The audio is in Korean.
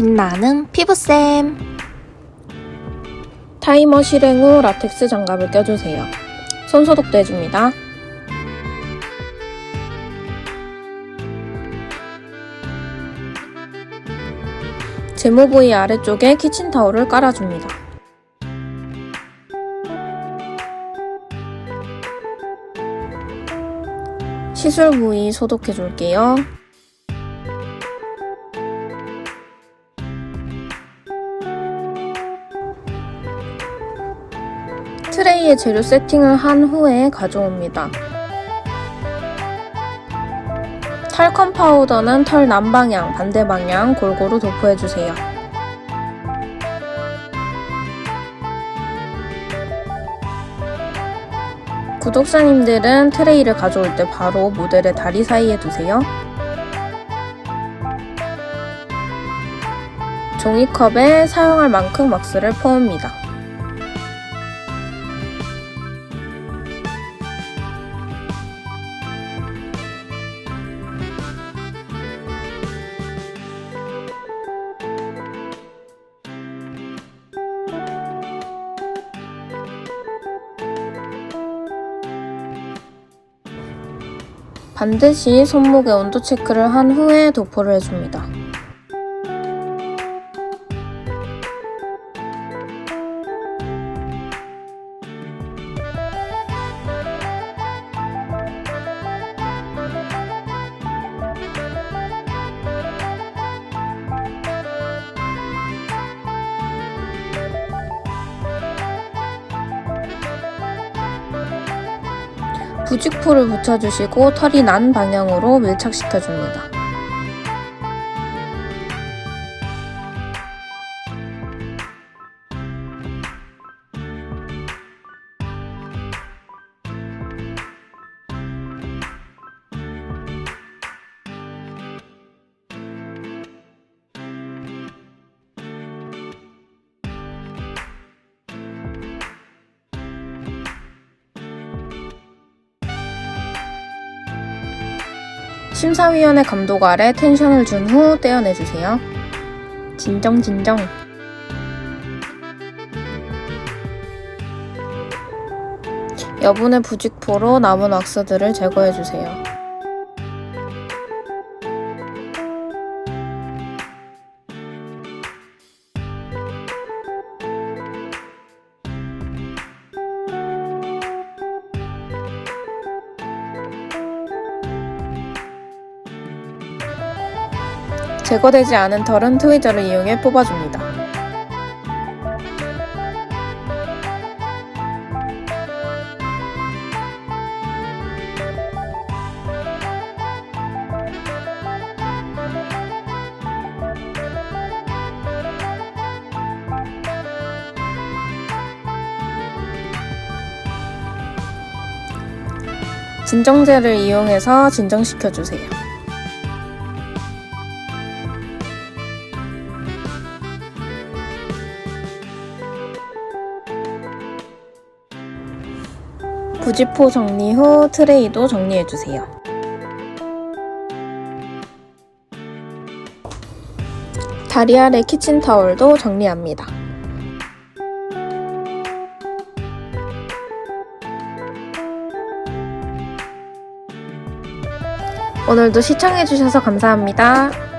빛나는 피부쌤. 타이머 실행 후 라텍스 장갑을 껴주세요. 손 소독도 해줍니다. 제모 부위 아래쪽에 키친타올을 깔아줍니다. 시술 부위 소독해줄게요. 트레이에 재료 세팅을 한 후에 가져옵니다. 탈컴 파우더는 털 남방향, 반대 방향 골고루 도포해주세요. 구독자님들은 트레이를 가져올 때 바로 모델의 다리 사이에 두세요. 종이컵에 사용할 만큼 왁스를 퍼옵니다. 반드시 손목의 온도 체크를 한 후에 도포를 해줍니다. 부직포를 붙여주시고 털이 난 방향으로 밀착시켜줍니다. 심사위원의 감독 아래 텐션을 준 후 떼어내주세요. 진정 진정. 여분의 부직포로 남은 왁스들을 제거해주세요. 제거되지 않은 털은 트위저를 이용해 뽑아줍니다. 진정제를 이용해서 진정시켜주세요. 부지포 정리 후 트레이도 정리해주세요. 다리 아래 키친타올도 정리합니다. 오늘도 시청해주셔서 감사합니다.